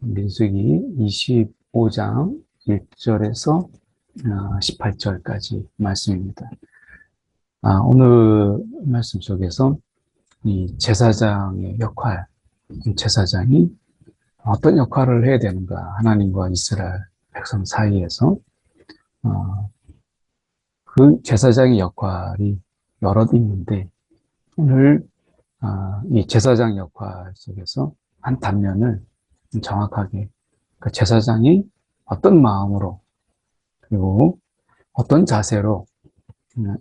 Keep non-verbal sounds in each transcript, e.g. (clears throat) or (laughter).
민수기 25장 1절에서 18절까지 말씀입니다. 아, 오늘 말씀 속에서 이 제사장의 역할, 제사장이 어떤 역할을 해야 되는가, 하나님과 이스라엘 백성 사이에서 어, 그 제사장의 역할이 여러 있는데 오늘 어, 이 제사장 역할 속에서 한 단면을 정확하게 그 제사장이 어떤 마음으로 그리고 어떤 자세로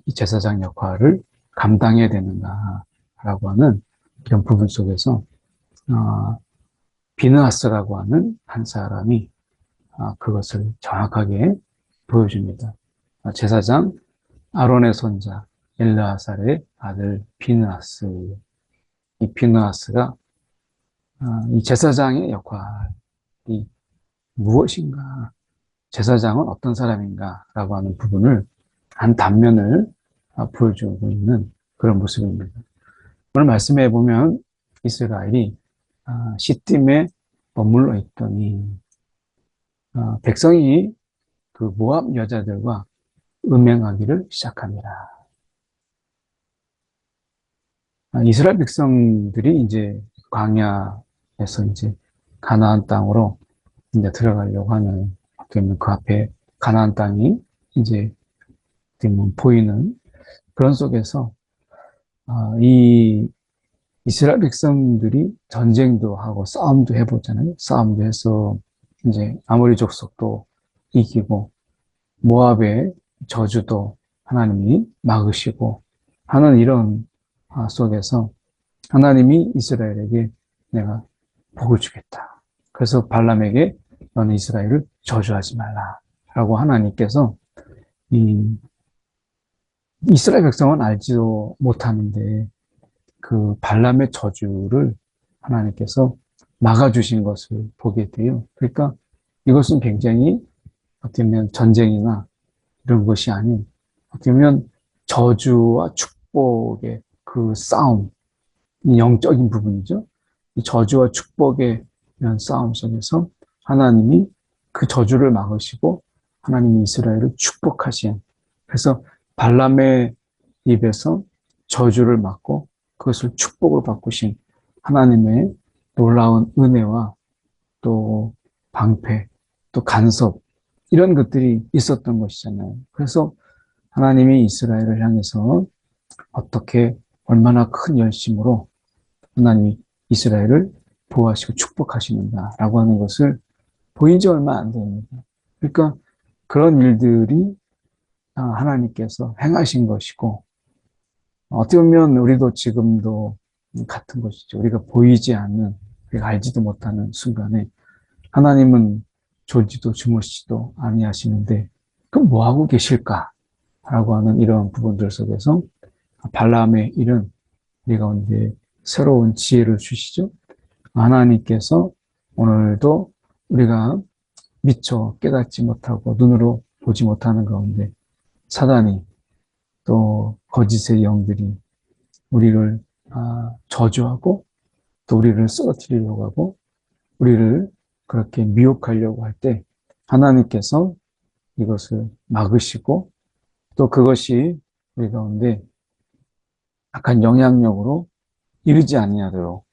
이 제사장 역할을 감당해야 되는가라고 하는 그런 부분 속에서 어, 비느하스라고 하는 한 사람이 어, 그것을 정확하게 보여줍니다. 어, 제사장 아론의 손자 엘르아살의 아들 비느하스 이 비느하스가 어, 이 제사장의 역할이 무엇인가 제사장은 어떤 사람인가 라고 하는 부분을 한 단면을 어, 보여주고 있는 그런 모습입니다. 오늘 말씀해 보면 이스라엘이 어, 시팀에 머물러 있더니 어, 백성이 그 모압 여자들과 음행하기를 시작합니다. 이스라엘 백성들이 이제 광야 에서 이제 가나안 땅으로 이제 들어가려고 하는 그러면 그 앞에 가나안 땅이 이제 보이는 그런 속에서 아, 이 이스라엘 백성들이 전쟁도 하고 싸움도 해보잖아요. 싸움도 해서 이제 아모리 족속도 이기고 모압의 저주도 하나님이 막으시고 하는 이런 아, 속에서 하나님이 이스라엘에게 내가 복을 주겠다. 그래서 발람에게 너는 이스라엘을 저주하지 말라. 라고 하나님께서 이 이스라엘 백성은 알지도 못하는데 그 발람의 저주를 하나님께서 막아주신 것을 보게 돼요. 그러니까 이것은 굉장히 어떻게 보면 전쟁이나 이런 것이 아닌 어떻게 보면 저주와 축복의 그 싸움, 영적인 부분이죠. 이 저주와 축복의 이런 싸움 속에서 하나님이 그 저주를 막으시고 하나님이 이스라엘을 축복하신 그래서 발람의 입에서 저주를 막고 그것을 축복으로 바꾸신 하나님의 놀라운 은혜와 또 방패, 또 간섭 이런 것들이 있었던 것이잖아요. 그래서 하나님이 이스라엘을 향해서 어떻게 얼마나 큰 열심으로 하나님이 이스라엘을 보호하시고 축복하시는가라고 하는 것을 보인 지 얼마 안 됩니다. 그러니까 그런 일들이 아, 하나님께서 행하신 것이고 어떻게 보면 우리도 지금도 같은 것이죠. 우리가 보이지 않는, 우리가 알지도 못하는 순간에 하나님은 졸지도 주무시지도 아니하시는데 그럼 뭐 하고 계실까? 라고 하는 이런 부분들 속에서 발람의 일은 우리 가운데 새로운 지혜를 주시죠. 하나님께서 오늘도 우리가 미처 깨닫지 못하고 눈으로 보지 못하는 가운데 사단이 또 거짓의 영들이 우리를 아, 저주하고 또 우리를 쓰러뜨리려고 하고 우리를 그렇게 미혹하려고 할 때 하나님께서 이것을 막으시고 또 그것이 우리 가운데 약한 영향력으로 이르지 아니하도록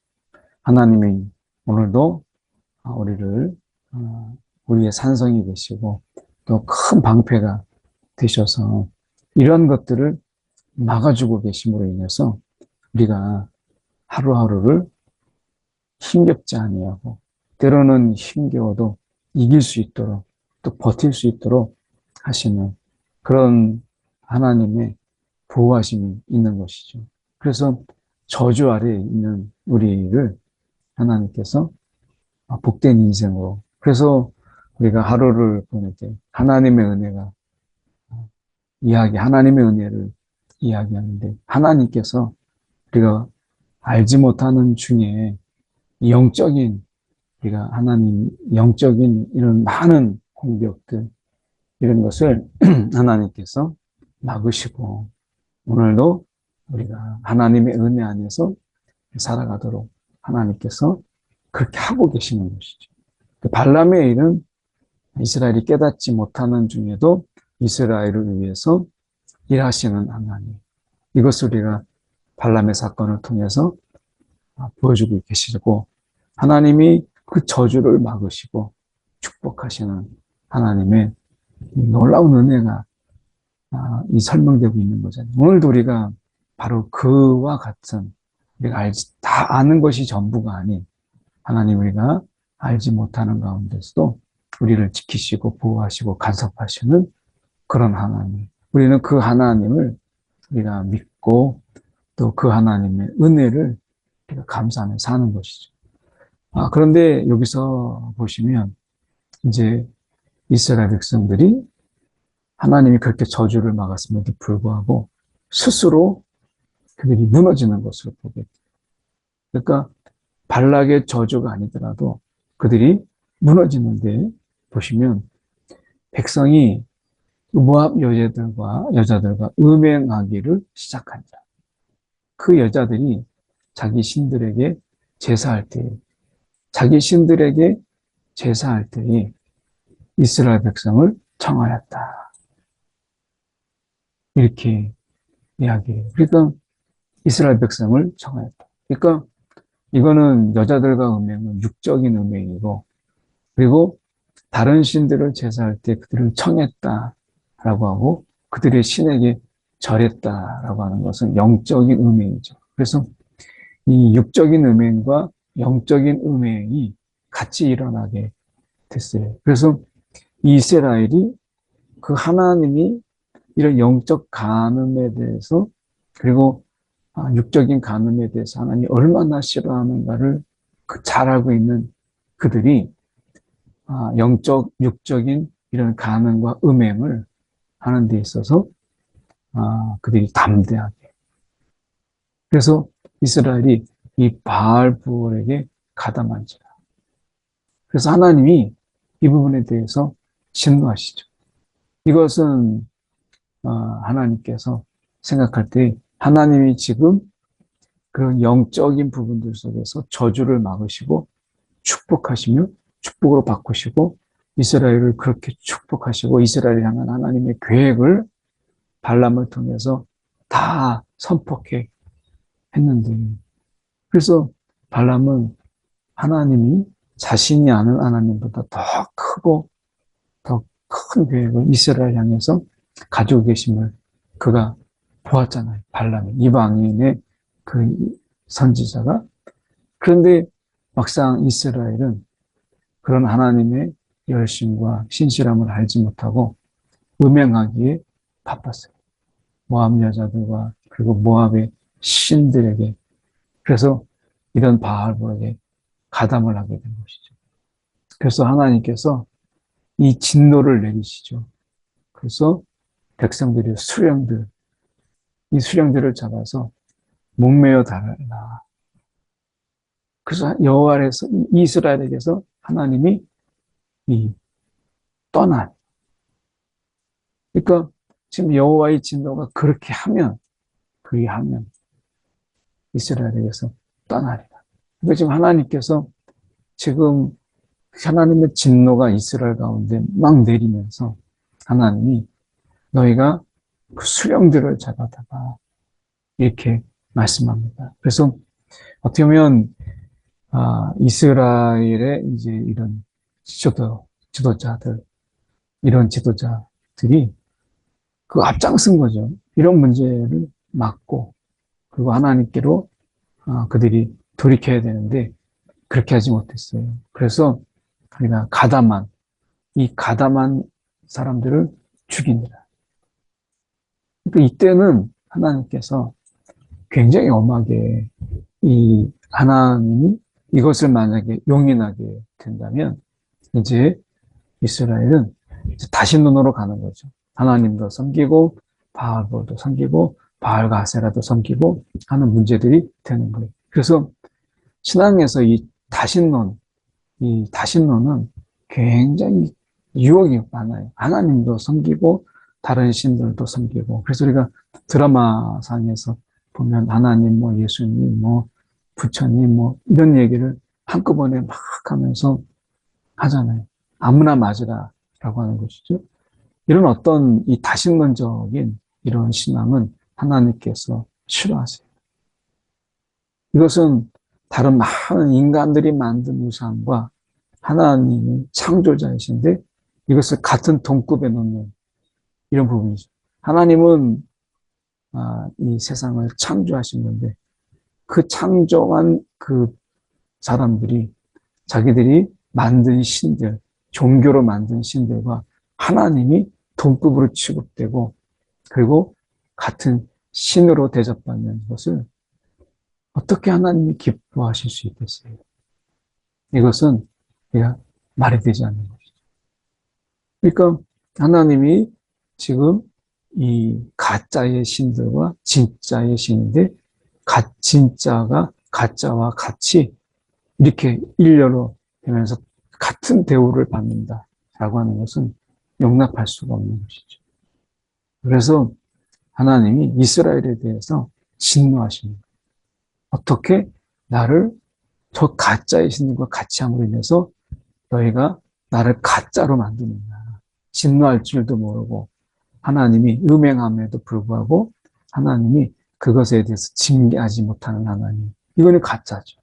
하나님이 오늘도 우리를 어, 우리의 산성이 되시고 또 큰 방패가 되셔서 이런 것들을 막아주고 계심으로 인해서 우리가 하루하루를 힘겹지 아니하고 때로는 힘겨워도 이길 수 있도록 또 버틸 수 있도록 하시는 그런 하나님의 보호하심이 있는 것이죠. 그래서 저주 아래에 있는 우리를 하나님께서 복된 인생으로. 그래서 우리가 하루를 보낼 때 하나님의 은혜가 이야기, 하나님의 은혜를 이야기하는데 하나님께서 우리가 알지 못하는 중에 영적인 우리가 하나님 영적인 이런 많은 공격들 이런 것을 (clears throat) 하나님께서 막으시고 오늘도 우리가 하나님의 은혜 안에서 살아가도록 하나님께서 그렇게 하고 계시는 것이죠. 그 발람의 일은 이스라엘이 깨닫지 못하는 중에도 이스라엘을 위해서 일하시는 하나님. 이것을 우리가 발람의 사건을 통해서 보여주고 계시고 하나님이 그 저주를 막으시고 축복하시는 하나님의 놀라운 은혜가 이 설명되고 있는 거잖아요. 오늘도 우리가 바로 그와 같은 우리가 알지 다 아는 것이 전부가 아닌 하나님 우리가 알지 못하는 가운데서도 우리를 지키시고 보호하시고 간섭하시는 그런 하나님. 우리는 그 하나님을 우리가 믿고 또 그 하나님의 은혜를 우리가 감사하며 사는 것이죠. 아, 그런데 여기서 보시면 이제 이스라엘 백성들이 하나님이 그렇게 저주를 막았음에도 불구하고 스스로 그들이 무너지는 것을 보게 돼요. 그러니까 발락의 저주가 아니더라도 그들이 무너지는데 보시면 백성이 모압 여자들과 여자들과 음행하기를 시작한 자. 그 여자들이 자기 신들에게 제사할 때, 자기 신들에게 제사할 때에 이스라엘 백성을 청하였다. 이렇게 이야기해요. 그러니까 이스라엘 백성을 청하였다. 그러니까 이거는 여자들과 음행은 육적인 음행이고, 그리고 다른 신들을 제사할 때 그들을 청했다라고 하고, 그들의 신에게 절했다라고 하는 것은 영적인 음행이죠. 그래서 이 육적인 음행과 영적인 음행이 같이 일어나게 됐어요. 그래서 이스라엘이 그 하나님이 이런 영적 간음에 대해서 그리고 아, 육적인 간음에 대해서 하나님이 얼마나 싫어하는가를 그잘 알고 있는 그들이 아, 영적, 육적인 이런 간음과 음행을 하는 데 있어서 아, 그들이 담대하게. 그래서 이스라엘이 이 바알부올에게 가담한지라. 그래서 하나님이 이 부분에 대해서 진노하시죠. 이것은 어, 하나님께서 생각할 때 하나님이 지금 그런 영적인 부분들 속에서 저주를 막으시고 축복하시며 축복으로 바꾸시고 이스라엘을 그렇게 축복하시고 이스라엘을 향한 하나님의 계획을 발람을 통해서 다 선포해 했는데 그래서 발람은 하나님이 자신이 아는 하나님보다 더 크고 더 큰 계획을 이스라엘 향해서 가지고 계심을 그가 보았잖아요. 발람이 이방인의 그 선지자가 그런데 막상 이스라엘은 그런 하나님의 열심과 신실함을 알지 못하고 음행하기에 바빴어요. 모압 여자들과 그리고 모압의 신들에게 그래서 이런 바알에게 가담을 하게 된 것이죠. 그래서 하나님께서 이 진노를 내리시죠. 그래서 백성들이 수령들, 이 수령들을 잡아서 목매어 달라. 그래서 여호와에서 이스라엘에게서 하나님이 이 떠난. 그러니까 지금 여호와의 진노가 그렇게 하면, 그리 하면 이스라엘에게서 떠나리라. 그러니까 지금 하나님께서 지금 하나님의 진노가 이스라엘 가운데 막 내리면서 하나님이 너희가 그 수령들을 잡아다가 이렇게 말씀합니다. 그래서 어떻게 보면 아, 이스라엘의 이제 이런 지도 지도자들 이런 지도자들이 그 앞장선 거죠. 이런 문제를 막고 그리고 하나님께로 아, 그들이 돌이켜야 되는데 그렇게 하지 못했어요. 그래서 우리가 가담한 이 가담한 사람들을 죽이니라. 그러니까 이때는 하나님께서 굉장히 엄하게 이 하나님이 이것을 만약에 용인하게 된다면 이제 이스라엘은 이제 다시 눈으로 가는 거죠. 하나님도 섬기고 바알도 섬기고 바알과 아세라도 섬기고 하는 문제들이 되는 거예요. 그래서 신앙에서 이 다신론, 이 다신론은 굉장히 유혹이 많아요. 하나님도 섬기고 다른 신들도 섬기고. 그래서 우리가 드라마상에서 보면 하나님, 뭐 예수님, 뭐 부처님, 뭐 이런 얘기를 한꺼번에 막 하면서 하잖아요. 아무나 맞으라라고 하는 것이죠. 이런 어떤 이 다신론적인 이런 신앙은 하나님께서 싫어하세요. 이것은 다른 많은 인간들이 만든 우상과 하나님이 창조자이신데 이것을 같은 동급에 놓는 이런 부분이죠. 하나님은 아, 이 세상을 창조하신 건데 그 창조한 그 사람들이 자기들이 만든 신들, 종교로 만든 신들과 하나님이 동급으로 취급되고 그리고 같은 신으로 대접받는 것을 어떻게 하나님이 기뻐하실 수 있겠어요? 이것은 그냥 말이 되지 않는 것이죠. 그러니까 하나님이 지금 이 가짜의 신들과 진짜의 신인데 가, 진짜가 가짜와 같이 이렇게 일렬로 되면서 같은 대우를 받는다 라고 하는 것은 용납할 수가 없는 것이죠. 그래서 하나님이 이스라엘에 대해서 진노하십니다. 어떻게 나를 저 가짜의 신들과 같이 함으로 인해서 너희가 나를 가짜로 만드느냐. 진노할 줄도 모르고 하나님이 음행함에도 불구하고 하나님이 그것에 대해서 징계하지 못하는 하나님. 이거는 가짜죠.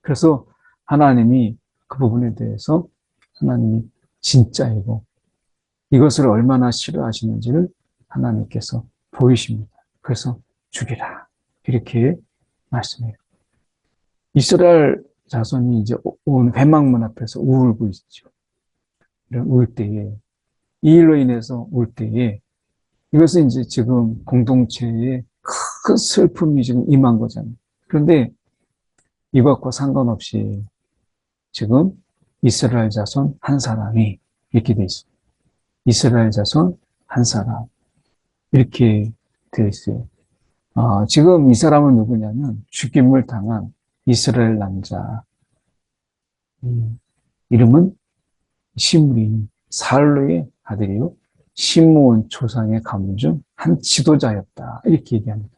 그래서 하나님이 그 부분에 대해서 하나님이 진짜이고 이것을 얼마나 싫어하시는지를 하나님께서 보이십니다. 그래서 죽이라. 이렇게 말씀해요. 이스라엘 자손이 이제 온 회막문 앞에서 울고 있죠. 울 때에, 이 일로 인해서 울 때에, 이것은 이제 지금 공동체에 큰 슬픔이 지금 임한 거잖아요. 그런데 이것과 상관없이 지금 이스라엘 자손 한 사람이 이렇게 돼 있어요. 이스라엘 자손 한 사람. 이렇게 되어 있어요. 어, 지금 이 사람은 누구냐면 죽임을 당한 이스라엘 남자. 음, 이름은 시므리 살로의 아들이요. 시므온 조상의 가문 중 한 지도자였다. 이렇게 얘기합니다.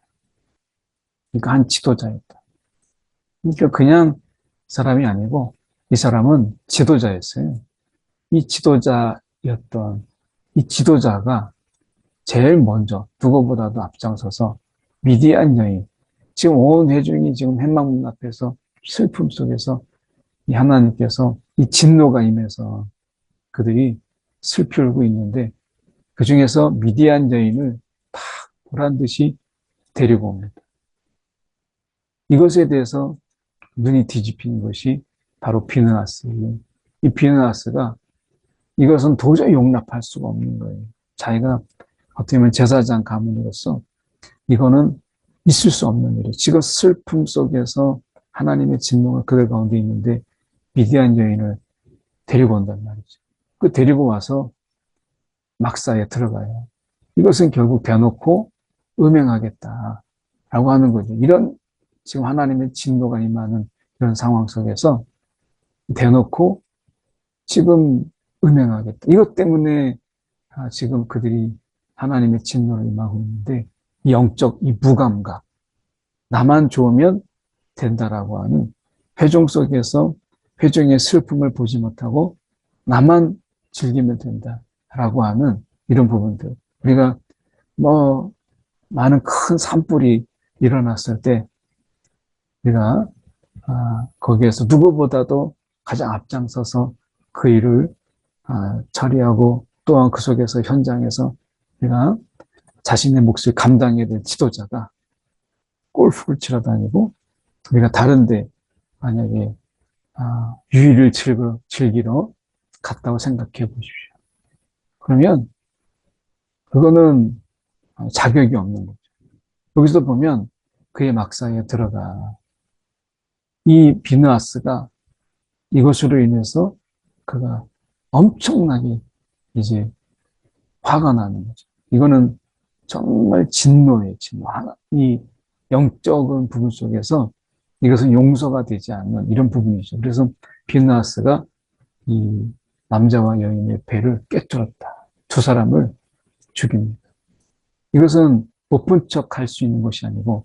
그러니까 한 지도자였다. 그러니까 그냥 사람이 아니고 이 사람은 지도자였어요. 이 지도자였던 이 지도자가 제일 먼저 누구보다도 앞장서서 미디안 여인 지금 온 회중이 지금 hen망문 앞에서 슬픔 속에서 이 하나님께서 이 진노가 임해서 그들이 슬피 울고 있는데 그 중에서 미디안 여인을 딱 보란 듯이 데리고 옵니다. 이것에 대해서 눈이 뒤집힌 것이 바로 비느하스예요. 이 비느하스가 이것은 도저히 용납할 수가 없는 거예요. 자기가 어떻게 보면 제사장 가문으로서 이거는 있을 수 없는 일이에요. 지금 슬픔 속에서 하나님의 진노가 그들 가운데 있는데 미디안 여인을 데리고 온단 말이죠. 그 데리고 와서 막사에 들어가요. 이것은 결국 대놓고 음행하겠다라고 하는 거죠. 이런 지금 하나님의 진노가 임하는 이런 상황 속에서 대놓고 지금 음행하겠다. 이것 때문에 아, 지금 그들이 하나님의 진노를 임하고 있는데 영적 이 무감각, 나만 좋으면 된다라고 하는 회중 속에서 회중의 슬픔을 보지 못하고 나만 즐기면 된다 라고 하는 이런 부분들. 우리가 뭐 많은 큰 산불이 일어났을 때 우리가 아, 거기에서 누구보다도 가장 앞장서서 그 일을 아, 처리하고 또한 그 속에서 현장에서 우리가 자신의 몫을 감당해야 될 지도자가 골프를 치러 다니고 우리가 다른데 만약에 아, 유의를 즐겨, 즐기러 갔다고 생각해 보십시오. 그러면 그거는 자격이 없는 거죠. 여기서 보면 그의 막사에 들어가 이 비느아스가 이것으로 인해서 그가 엄청나게 이제 화가 나는 거죠. 이거는 정말 진노예요, 진노. 이 영적인 부분 속에서 이것은 용서가 되지 않는 이런 부분이죠. 그래서 비나스가 이 남자와 여인의 배를 깨뜨렸다. 두 사람을 죽입니다. 이것은 못 본 척 할 수 있는 것이 아니고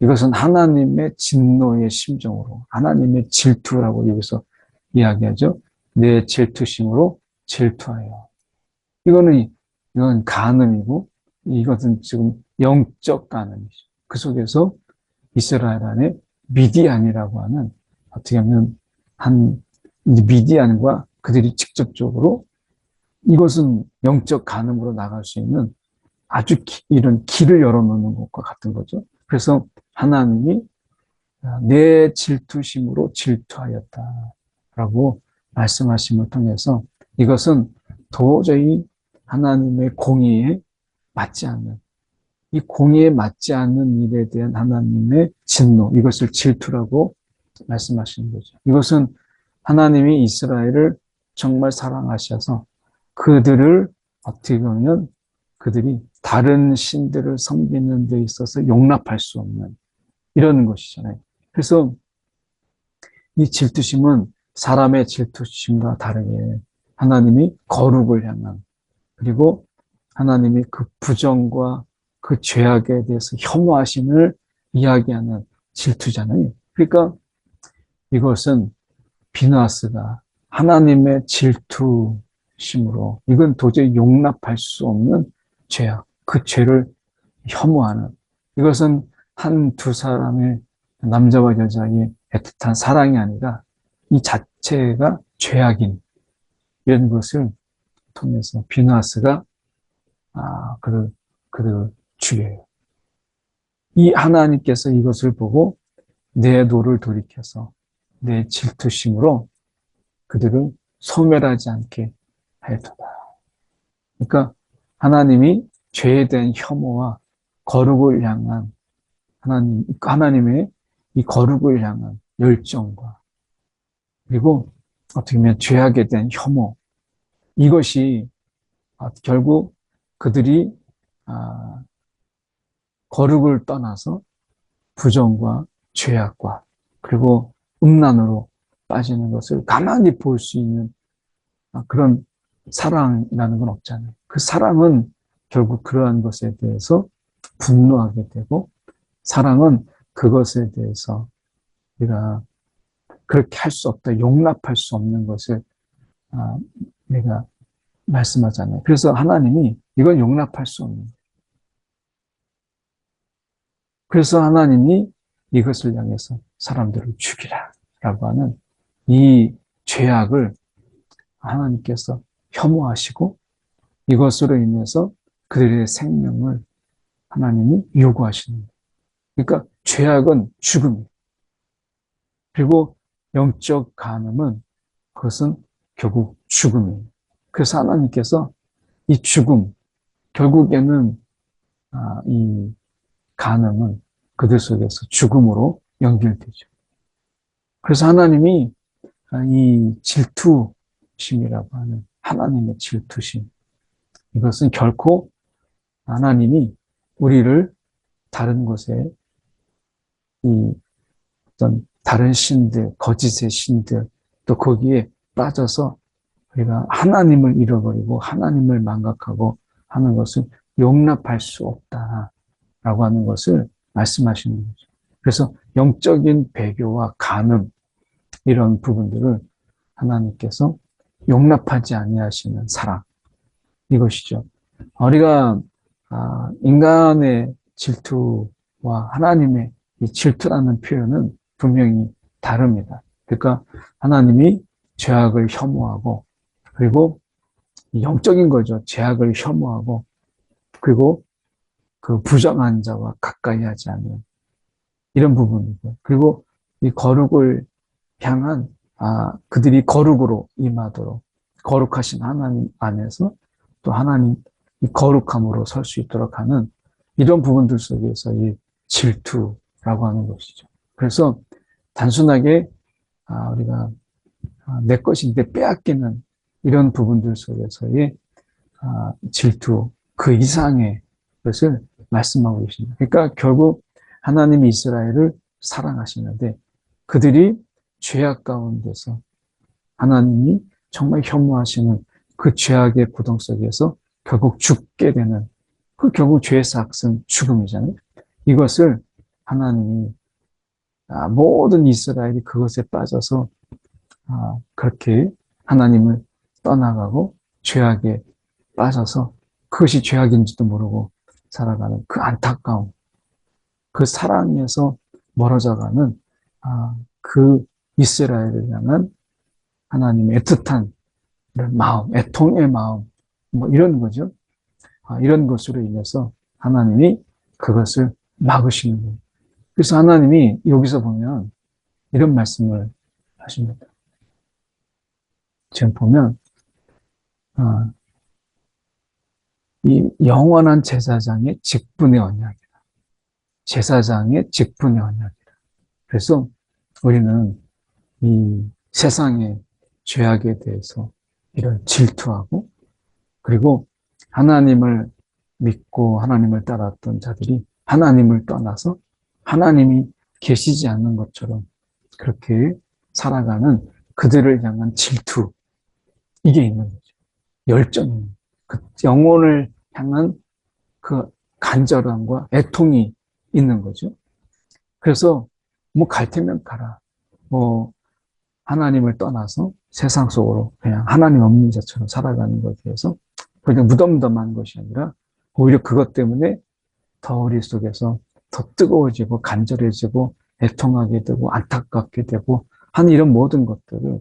이것은 하나님의 진노의 심정으로 하나님의 질투라고 여기서 이야기하죠. 내 질투심으로 질투하여. 이거는, 이건 간음이고, 이것은 지금 영적 간음이죠. 그 속에서 이스라엘 안에 미디안이라고 하는, 어떻게 하면, 한, 미디안과 그들이 직접적으로 이것은 영적 간음으로 나갈 수 있는 아주 기, 이런 길을 열어놓는 것과 같은 거죠. 그래서 하나님이 내 질투심으로 질투하였다라고 말씀하심을 통해서 이것은 도저히 하나님의 공의에 맞지 않는 이 공의에 맞지 않는 일에 대한 하나님의 진노 이것을 질투라고 말씀하시는 거죠. 이것은 하나님이 이스라엘을 정말 사랑하셔서 그들을 어떻게 보면 그들이 다른 신들을 섬기는 데 있어서 용납할 수 없는 이런 것이잖아요. 그래서 이 질투심은 사람의 질투심과 다르게 하나님이 거룩을 향한 그리고 하나님이 그 부정과 그 죄악에 대해서 혐오하심을 이야기하는 질투잖아요. 그러니까 이것은 비나스가 하나님의 질투심으로 이건 도저히 용납할 수 없는 죄악, 그 죄를 혐오하는 이것은 한 두 사람의 남자와 여자의 애틋한 사랑이 아니라 이 자체가 죄악인 이런 것을 통해서 비나스가 아, 그를 그를 죽여요. 이 하나님께서 이것을 보고 내 노를 돌이켜서 내 질투심으로 그들을 소멸하지 않게 하였다. 그러니까 하나님이 죄에 대한 혐오와 거룩을 향한 하나님, 하나님의 이 거룩을 향한 열정과 그리고 어떻게 보면 죄악에 대한 혐오 이것이 결국 그들이 아, 거룩을 떠나서 부정과 죄악과 그리고 음란으로 빠지는 것을 가만히 볼 수 있는 아, 그런 사랑이라는 건 없잖아요. 그 사랑은 결국 그러한 것에 대해서 분노하게 되고 사랑은 그것에 대해서 우리가 그렇게 할 수 없다, 용납할 수 없는 것을 아, 내가 말씀하잖아요. 그래서 하나님이 이건 용납할 수 없는 그래서 하나님이 이것을 향해서 사람들을 죽이라 라고 하는 이 죄악을 하나님께서 혐오하시고 이것으로 인해서 그들의 생명을 하나님이 요구하시는 거예요. 그러니까 죄악은 죽음. 그리고 영적 간음은 그것은 결국 죽음이에요. 그래서 하나님께서 이 죽음, 결국에는 아, 이 간음은 그들 속에서 죽음으로 연결되죠. 그래서 하나님이 이 질투심이라고 하는 하나님의 질투심, 이것은 결코 하나님이 우리를 다른 곳에 이 어떤 다른 신들, 거짓의 신들, 또 거기에 빠져서 우리가 하나님을 잃어버리고 하나님을 망각하고 하는 것을 용납할 수 없다라고 하는 것을 말씀하시는 거죠. 그래서 영적인 배교와 간음 이런 부분들을 하나님께서 용납하지 아니하시는 사랑 이것이죠. 우리가 아, 인간의 질투와 하나님의 이 질투라는 표현은 분명히 다릅니다. 그러니까 하나님이 죄악을 혐오하고 그리고 영적인 거죠. 죄악을 혐오하고 그리고 그 부정한 자와 가까이 하지 않는 이런 부분이고 그리고 이 거룩을 향한 아 그들이 거룩으로 임하도록 거룩하신 하나님 안에서 또 하나님 이 거룩함으로 설 수 있도록 하는 이런 부분들 속에서 이 질투라고 하는 것이죠. 그래서 단순하게 아, 우리가 아, 내 것인데 빼앗기는 이런 부분들 속에서의 아, 질투 그 이상의 것을 말씀하고 계십니다. 그러니까 결국 하나님이 이스라엘을 사랑하시는데 그들이 죄악 가운데서 하나님이 정말 혐오하시는 그 죄악의 구덩 속에서 결국 죽게 되는 그 결국 죄의 삭은 죽음이잖아요. 이것을 하나님이 아, 모든 이스라엘이 그것에 빠져서 아, 그렇게 하나님을 떠나가고 죄악에 빠져서 그것이 죄악인지도 모르고 살아가는 그 안타까움, 그 사랑에서 멀어져가는 아, 그 이스라엘을 향한 하나님의 애틋한 마음, 애통의 마음, 뭐 이런 거죠. 아, 이런 것으로 인해서 하나님이 그것을 막으시는 거예요. 그래서 하나님이 여기서 보면 이런 말씀을 하십니다. 지금 보면 아, 이 영원한 제사장의 직분의 언약이라. 제사장의 직분의 언약이라. 그래서 우리는 이 세상의 죄악에 대해서 이런 질투하고 그리고 하나님을 믿고 하나님을 따랐던 자들이 하나님을 떠나서 하나님이 계시지 않는 것처럼 그렇게 살아가는 그들을 향한 질투 이게 있는 거죠. 열정이 그 영혼을 향한 그 간절함과 애통이 있는 거죠. 그래서 뭐 갈 테면 가라. 뭐 하나님을 떠나서 세상 속으로 그냥 하나님 없는 자처럼 살아가는 것에 대해서 그냥 무덤덤한 것이 아니라 오히려 그것 때문에 더 우리 속에서 더 뜨거워지고 간절해지고 애통하게 되고 안타깝게 되고 한 이런 모든 것들을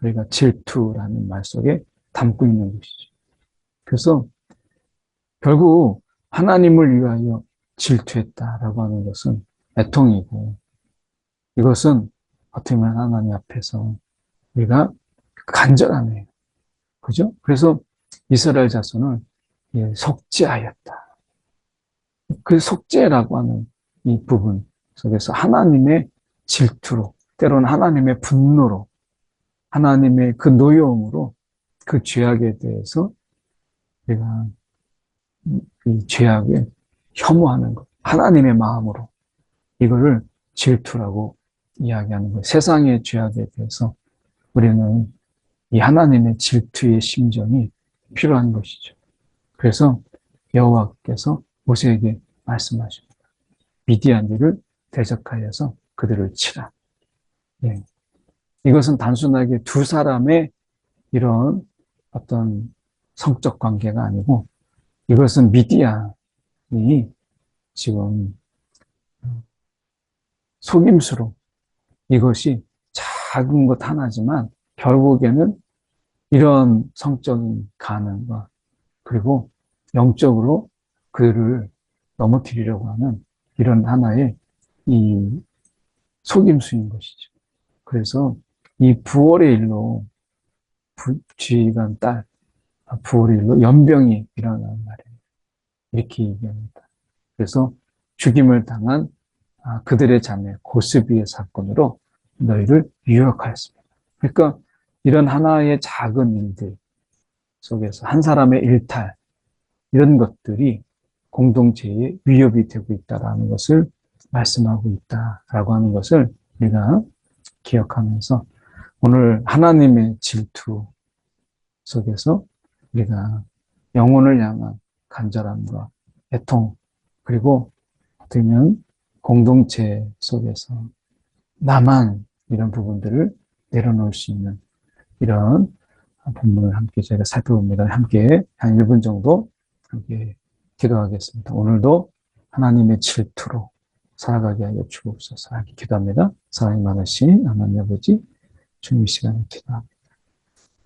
우리가 질투라는 말 속에 담고 있는 것이죠. 그래서 결국 하나님을 위하여 질투했다라고 하는 것은 애통이고 이것은 어떻게 보면 하나님 앞에서 우리가 간절하네요. 그죠? 그래서 이스라엘 자손을 속죄하였다. 그 속죄라고 하는 이 부분 속에서 하나님의 질투로, 때로는 하나님의 분노로, 하나님의 그 노여움으로 그 죄악에 대해서 우리가 이 죄악을 혐오하는 것, 하나님의 마음으로 이거를 질투라고 이야기하는 거예요. 세상의 죄악에 대해서 우리는 이 하나님의 질투의 심정이 필요한 것이죠. 그래서 여호와께서 모세에게 말씀하십니다. 미디안들을 대적하여서 그들을 치라. 예. 이것은 단순하게 두 사람의 이런 어떤 성적 관계가 아니고 이것은 미디안이 지금 속임수로 이것이 작은 것 하나지만 결국에는 이런 성적인 가능과 그리고 영적으로 그를 넘어뜨리려고 하는 이런 하나의 이 속임수인 것이죠. 그래서 이 부월의 일로 지휘관 딸 아, 부월의 일로 연병이 일어나는 말이에요. 이렇게 얘기합니다. 그래서 죽임을 당한 아, 그들의 자매 고스비의 사건으로 너희를 유혹하였습니다. 그러니까 이런 하나의 작은 일들 속에서 한 사람의 일탈 이런 것들이 공동체에 위협이 되고 있다라는 것을 말씀하고 있다라고 하는 것을 우리가 기억하면서 오늘 하나님의 질투 속에서 우리가 영혼을 향한 간절함과 애통 그리고 어떻게 보면 공동체 속에서 나만 이런 부분들을 내려놓을 수 있는 이런 본문을 함께 저희가 살펴봅니다. 함께 한 1분 정도 함께 기도하겠습니다. 오늘도 하나님의 질투로 살아가게 하여 주옵소서. 함께 기도합니다. 사랑이 많으신 하나님 아버지 주님 시간에 기도합니다.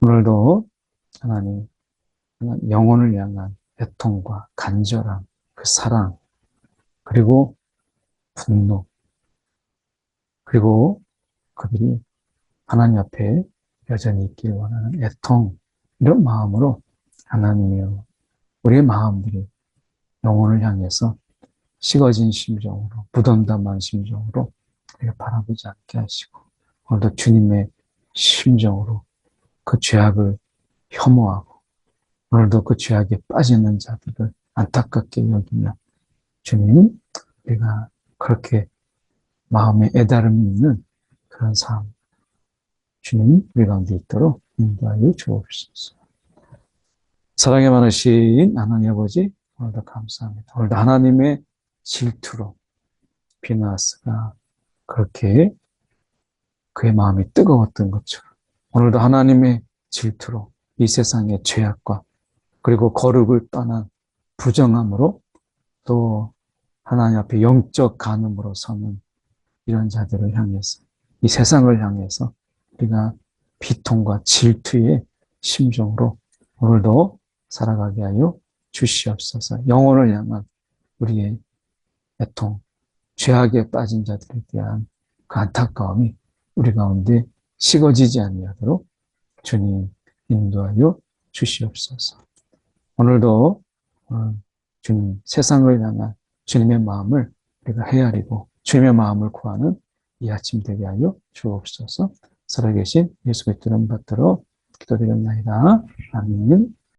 오늘도 하나님 영혼을 향한 애통과 간절함, 그 사랑, 그리고 분노, 그리고 그들이 하나님 앞에 여전히 있길 원하는 애통, 이런 마음으로 하나님이여 우리의 마음들이 영혼을 향해서 식어진 심정으로, 무덤덤한 심정으로 바라보지 않게 하시고, 오늘도 주님의 심정으로 그 죄악을 혐오하고, 오늘도 그 죄악에 빠지는 자들을 안타깝게 여기며, 주님, 우리가 그렇게 마음에 애달음이 있는 그런 삶, 주님 우리 가운데 있도록 인도하여 주옵소서. 사랑에 많으신 하나님 아버지, 오늘도 감사합니다. 오늘도 하나님의 질투로 비나스가 그렇게 그의 마음이 뜨거웠던 것처럼 오늘도 하나님의 질투로 이 세상의 죄악과 그리고 거룩을 떠난 부정함으로 또 하나님 앞에 영적 간음으로 서는 이런 자들을 향해서 이 세상을 향해서 우리가 비통과 질투의 심정으로 오늘도 살아가게 하여 주시옵소서. 영혼을 향한 우리의 애통, 죄악에 빠진 자들에 대한 그 안타까움이 우리 가운데 식어지지 아니하도록 주님 인도하여 주시옵소서. 오늘도 어, 주님 세상을 향한 주님의 마음을 우리가 헤아리고 주님의 마음을 구하는 이 아침 되게 하여 주옵소서. 살아계신 예수 그리스도를 받들어 기도드렸나이다. 아멘.